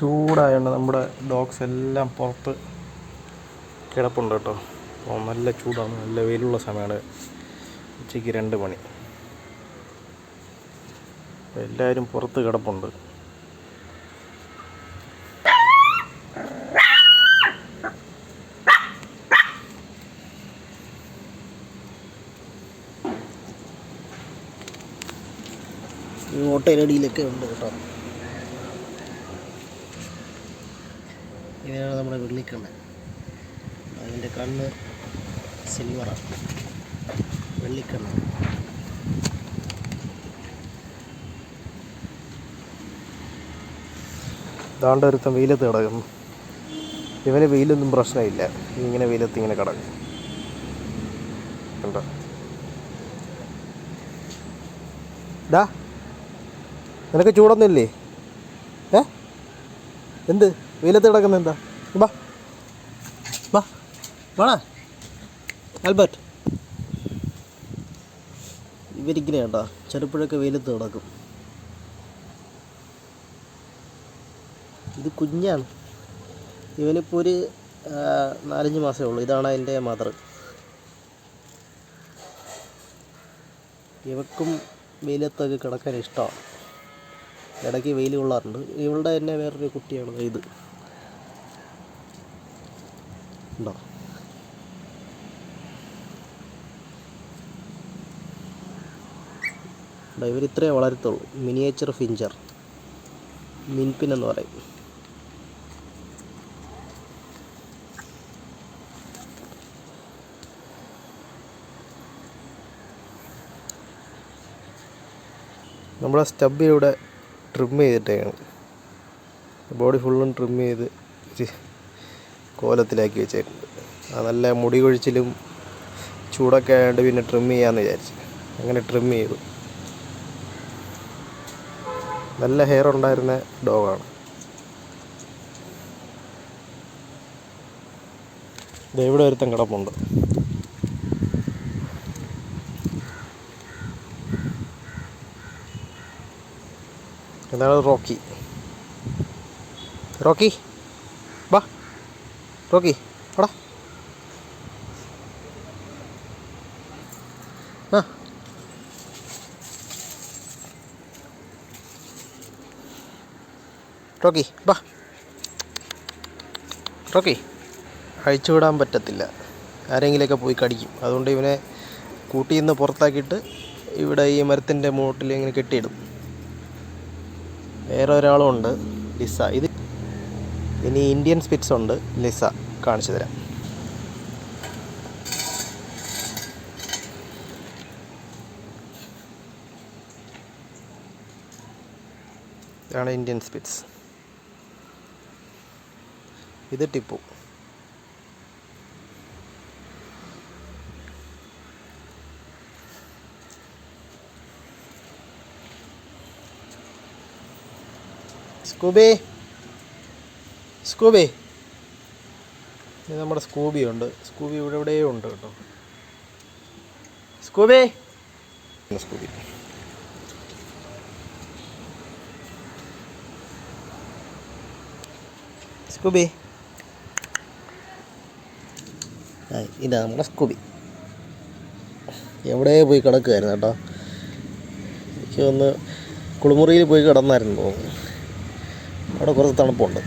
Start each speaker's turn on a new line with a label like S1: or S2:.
S1: ചൂടായതുകൊണ്ട് നമ്മുടെ ഡോഗ്സ് എല്ലാം പുറത്ത് കിടപ്പുണ്ട് കേട്ടോ. അപ്പോൾ നല്ല ചൂടാണ്. നല്ല വെയിലുള്ള സമയമാണ് ഉച്ചയ്ക്ക് രണ്ട് മണി. എല്ലാവരും പുറത്ത് കിടപ്പുണ്ട്. ഓട്ടയിലടിയിലൊക്കെ ഉണ്ട് കേട്ടോ. ഇതിനാണ് നമ്മുടെ വെള്ളിക്കണ്ണ് അതിന്റെ കണ്ണ് സിൽവറാണ് വെള്ളിക്കണ്ണ് ദാണ്ട ഒരുത്തൻ വെയിലത്ത് കിടക്കുന്നു. ഇവന് വെയിലൊന്നും പ്രശ്നമില്ല. ഇങ്ങനെ വെയിലത്ത് ഇങ്ങനെ കിടക്കും. കണ്ടോ? ഡാ നിനക്ക് ചൂടൊന്നുമില്ലേ? ഏ? എന്ത്? വെയിലത്ത് കിടക്കുന്ന എന്താ? ബാ ബാ വേണേ ആൽബർട്ട്. ഇവരിങ്ങനെ കേട്ടോ ചെറുപ്പഴൊക്കെ വെയിലത്ത് കിടക്കും. ഇത് കുഞ്ഞാണ്. ഇവനിപ്പോൾ ഒരു നാലഞ്ച് മാസമേ ഉള്ളൂ. ഇതാണ് അതിന്റെ മദർ ഇവക്കും വെയിലത്തൊക്കെ കിടക്കാൻ ഇഷ്ടമാണ്. ഇടയ്ക്ക് വെയിൽ കൊള്ളാറുണ്ട്. ഇവളുടെ തന്നെ വേറൊരു കുട്ടിയാണ് ഇത്. ഉണ്ടോ? ഇവർ ഇത്രേ വളരത്തുള്ളൂ. Miniature Fincher. മിൻപിൻ എന്ന് പറയും. നമ്മുടെ സ്റ്റബ് ഇവിടെ ട്രിം ചെയ്തിട്ടേക്കാണ്. ബോഡി ഫുള്ളും ട്രിം ചെയ്ത് കോലത്തിലാക്കി വെച്ചേക്കുന്നത്. ആ നല്ല മുടി കൊഴിച്ചിലും ചൂടൊക്കെ ആയതുകൊണ്ട് പിന്നെ ട്രിം ചെയ്യാമെന്ന് വിചാരിച്ചു. അങ്ങനെ ട്രിം ചെയ്തു. നല്ല ഹെയർ ഉണ്ടായിരുന്ന ഡോഗാണ് ഇവിടെ ഒരുത്തൻ കിടപ്പുണ്ട്. ഇതാണ് റോക്കി. റോക്കി ബാ റോക്കി അടാ ആ. റോക്കി ബാ റോക്കി അഴിച്ചുവിടാൻ പറ്റത്തില്ല. ആരെങ്കിലുമൊക്കെ പോയി കടിക്കും. അതുകൊണ്ട് ഇവനെ കൂട്ടിയിൽ നിന്ന് പുറത്താക്കിയിട്ട് ഇവിടെ ഈ മരത്തിന്റെ മൂട്ടിൽ ഇങ്ങനെ കെട്ടിയിടും. വേറെ ഒരാളും ഉണ്ട് ലിസ. ഇത് ഇനി ഇന്ത്യൻ സ്പിറ്റ്സ് ഉണ്ട് ലിസ. കാണിച്ചു തരാം. ഇതാണ് ഇന്ത്യൻ സ്പിറ്റ്സ്. ഇത് ടിപ്പു. സ്കൂബി. സ്കൂബി. ഇത് നമ്മുടെ സ്കൂബി ഉണ്ട് സ്കൂബി ഇവിടെ എവിടെയോ ഉണ്ട് കേട്ടോ. സ്കൂബി. സ്കൂബി. സ്കൂബി. ഇതാ നമ്മുടെ സ്കൂബി. എവിടെ പോയി കിടക്കുമായിരുന്നു കേട്ടോ. എനിക്ക് ഒന്ന് കുളിമുറിയിൽ പോയി കിടന്നായിരുന്നു തോന്നുന്നു. അവിടെ കുറച്ച് തണുപ്പുണ്ട്.